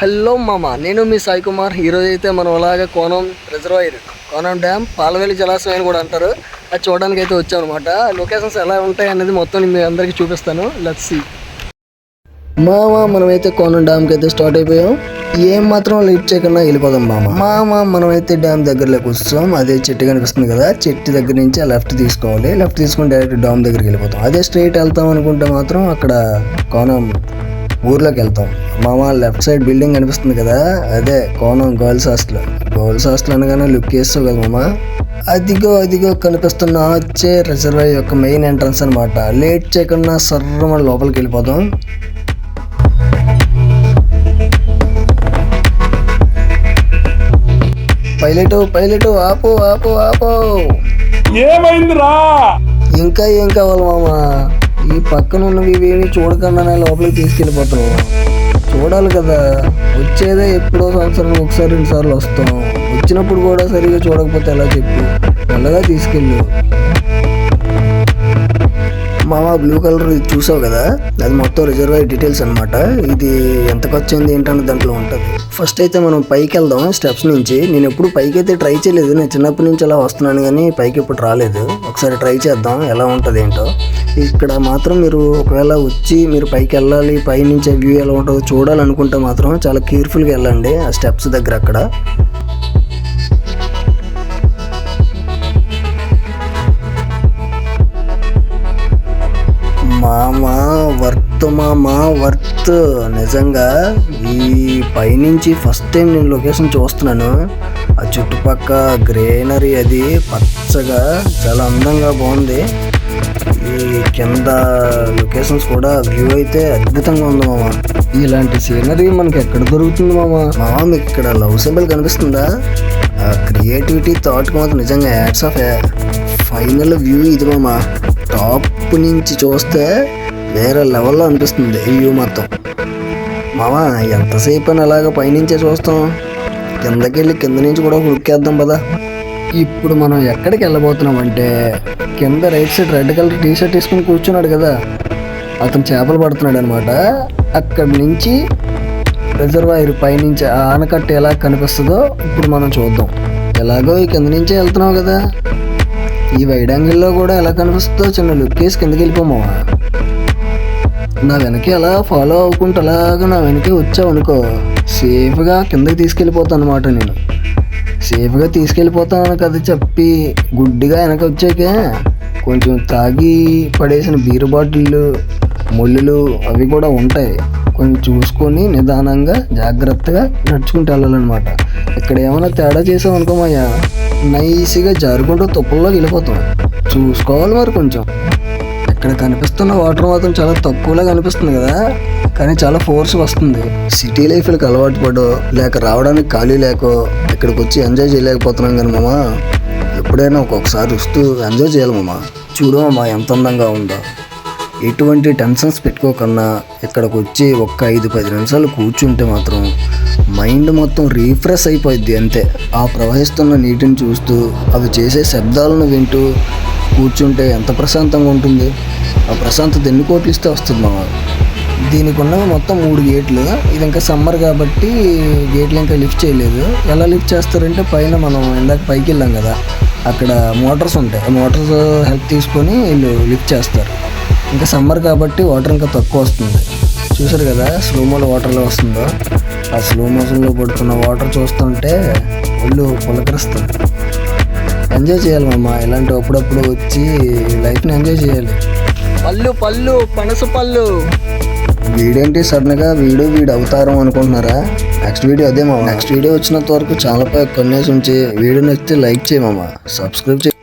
Hello మామ నేను మీ సాయి కుమార్. ఈరోజు అయితే మనం అలాగే కోనం రిజర్వాయర్ కోనం డ్యామ్ పాలవేలి జలాశయం అని కూడా అంటారు. అది చూడడానికి అయితే వచ్చాం అనమాట లొకేషన్స్ ఎలా ఉంటాయి అనేది మొత్తం మీ అందరికీ చూపిస్తాను. లెట్స్ సీ మామ మనమైతే కోనం డ్యామ్కి అయితే స్టార్ట్ అయిపోయాం. ఏం మాత్రం లేట్ చేయకుండా వెళ్ళిపోదాం మామ. మామ మనమైతే డ్యామ్ దగ్గరలోకి వస్తాం. అదే చెట్టు కనిపిస్తుంది కదా చెట్టు దగ్గర నుంచి ఆ లెఫ్ట్ తీసుకోవాలి. లెఫ్ట్ తీసుకొని డైరెక్ట్ డ్యామ్ దగ్గరికి వెళ్ళిపోతాం. అదే స్ట్రైట్ వెళ్తాం అనుకుంటే మాత్రం అక్కడ కోనం ఊర్లోకి వెళ్తాం. మామ లెఫ్ట్ సైడ్ బిల్డింగ్ కనిపిస్తుంది కదా అదే కోనం గర్ల్స్ హాస్టల్. గర్ల్స్ హాస్టల్ అనగానే లుక్ చేస్తావు కదా మామ. అదిగో అదిగో కనిపిస్తున్న వచ్చే రిజర్వాయర్ యొక్క మెయిన్ ఎంట్రన్స్ అన్నమాట. లేట్ చేయకుండా సర్ర మన లోపలికి వెళ్ళిపోదాం. పైలట్ పైలట్ ఆపు ఆపు ఆపు. ఏమైందిరా? ఇంకా ఏం కావాలి మామ? ఈ పక్కన ఉన్నవి ఇవేమి చూడకుండానే లోపలికి తీసుకెళ్ళిపోతాం చూడాలి కదా. వచ్చేదే ఎప్పుడో సంవత్సరం ఒకసారి రెండు సార్లు వస్తాం. వచ్చినప్పుడు కూడా సరిగా చూడకపోతే ఎలా చెప్పు? మెల్లగా తీసుకెళ్ళు. మామ బ్లూ కలర్ ఇది చూసావు కదా? అది మొత్తం రిజర్వాయర్ డీటెయిల్స్ అనమాట ఇది ఎంత ఖర్చు అయింది ఏంటన్న దాంట్లో ఉంటుంది. ఫస్ట్ అయితే మనం పైకి వెళ్దాం స్టెప్స్ నుంచి. నేను ఎప్పుడు పైకి అయితే ట్రై చేయలేదు. నేను చిన్నప్పటి నుంచి అలా వస్తున్నాను కానీ పైకి ఎప్పుడు రాలేదు. ఒకసారి ట్రై చేద్దాం ఎలా ఉంటుంది ఏంటో. ఇక్కడ మాత్రం మీరు ఒకవేళ వచ్చి మీరు పైకి వెళ్ళాలి పై నుంచి వ్యూ ఎలా ఉంటుందో చూడాలనుకుంటే మాత్రం చాలా కేర్ఫుల్గా వెళ్ళండి ఆ స్టెప్స్ దగ్గర అక్కడ. మామా వర్త్. నిజంగా ఈ పైనుంచి ఫస్ట్ టైం నేను లొకేషన్ చూస్తున్నాను. ఆ చుట్టుపక్క గ్రీనరీ అది పచ్చగా చాలా అందంగా బాగుంది. ఈ కింద లొకేషన్స్ కూడా వ్యూ అయితే అద్భుతంగా ఉంది మామ. ఇలాంటి సీనరీ మనకి ఎక్కడ దొరుకుతుంది మామ? మామ మీకు ఇక్కడ లవ్ సింబల్ కనిపిస్తుందా? ఆ క్రియేటివిటీ థాట్ మాత్రం నిజంగా యాడ్స్ ఆఫ్ ఫైనల్ వ్యూ ఇది మామ. టాప్ నుంచి చూస్తే వేరే లెవెల్లో అనిపిస్తుంది వ్యూ మొత్తం మావా ఎంతసేపు అని అలాగ పైనుంచే చూస్తాం. కిందకెళ్ళి కింద నుంచి కూడా ఉరికేద్దాం పదా. ఇప్పుడు మనం ఎక్కడికి వెళ్ళబోతున్నాం అంటే కింద right side red colour T shirt వేసుకుని కూర్చున్నాడు కదా. అతను చేపలు పడుతున్నాడు అనమాట అక్కడి నుంచి రిజర్వాయర్ పైనుంచి ఆనకట్ట ఎలా కనిపిస్తుందో ఇప్పుడు మనం చూద్దాం. ఎలాగో ఈ కింద నుంచే వెళ్తున్నావు కదా. ఈ వైడ్ యాంగిల్లో కూడా ఎలా కనిపిస్తుందో చిన్న లుక్ వేసి కిందకి వెళ్ళిపోమావా నా వెనకే అలా ఫాలో అవ్వకుండా అలాగా నా వెనకే వచ్చావు అనుకో సేఫ్గా కిందకి తీసుకెళ్ళిపోతాను అనమాట నేను సేఫ్గా తీసుకెళ్ళిపోతాను కదా చెప్పి గుడ్డిగా వెనక వచ్చాకే కొంచెం తాగి పడేసిన బీరు బాటిళ్ళు ముళ్ళులు అవి కూడా ఉంటాయి. కొంచెం చూసుకొని నిదానంగా జాగ్రత్తగా నడుచుకుంటూ వెళ్ళాలన్నమాట. ఇక్కడ ఏమైనా తేడా చేసాం అనుకోమయ్యా నైస్గా జారుకుంటూ తుప్పల్లోకి వెళ్ళిపోతాం. చూసుకోవాలి మరి కొంచెం. ఇక్కడ కనిపిస్తున్న వాటర్ మాత్రం చాలా తక్కువలా కనిపిస్తుంది కదా. కానీ చాలా ఫోర్స్ వస్తుంది. సిటీ లైఫ్లకు అలవాటు పడో లేక రావడానికి ఖాళీ లేకో ఇక్కడికి వచ్చి ఎంజాయ్ చేయలేకపోతున్నాం కానీ మామ ఎప్పుడైనా ఒక్కొక్కసారి వస్తూ ఎంజాయ్ చేయాలి మామ. చూడు మామ ఎంత అందంగా ఉందో. ఎటువంటి టెన్షన్స్ పెట్టుకోకుండా ఇక్కడికి వచ్చి ఒక్క ఐదు పది నిమిషాలు కూర్చుంటే మాత్రం మైండ్ మొత్తం రీఫ్రెష్ అయిపోద్ది అంతే. ఆ ప్రవహిస్తున్న నీటిని చూస్తూ అవి చేసే శబ్దాలను వింటూ కూర్చుంటే ఎంత ప్రశాంతంగా ఉంటుంది. ఆ ప్రశాంతత ఎన్ని కోట్లు ఇస్తే వస్తుంది మామ? దీనికి ఉన్నవి మొత్తం మూడు గేట్లు. ఇది ఇంకా సమ్మర్ కాబట్టి గేట్లు ఇంకా లిఫ్ట్ చేయలేదు. ఎలా లిఫ్ట్ చేస్తారంటే పైన మనం ఇందాక పైకి వెళ్ళాం కదా అక్కడ మోటార్స్ ఉంటాయి. ఆ మోటార్స్ హెల్ప్ తీసుకొని వీళ్ళు లిఫ్ట్ చేస్తారు. ఇంకా సమ్మర్ కాబట్టి వాటర్ ఇంకా తక్కువ వస్తుంది. చూసారు కదా స్లోమోలో వాటర్లో వస్తుందో? ఆ స్లో మోషన్లో పడుతున్న వాటర్ చూస్తుంటే ఒళ్ళు పులకరిస్తుంది. ఎంజాయ్ చేయాలి మామ ఇలాంటి అప్పుడప్పుడు వచ్చి లైఫ్ని ఎంజాయ్ చేయాలి. పళ్ళు పళ్ళు పనస పళ్ళు. వీడేంటి సడన్గా వీడు వీడు అవతారం అనుకుంటున్నారా? నెక్స్ట్ వీడియో అదే మామ. నెక్స్ట్ వీడియో వచ్చినంత వరకు పై కొన్నేసి ఉంచి వీడియో నచ్చితే లైక్ చేయ మామ. సబ్స్క్రైబ్ చేయి.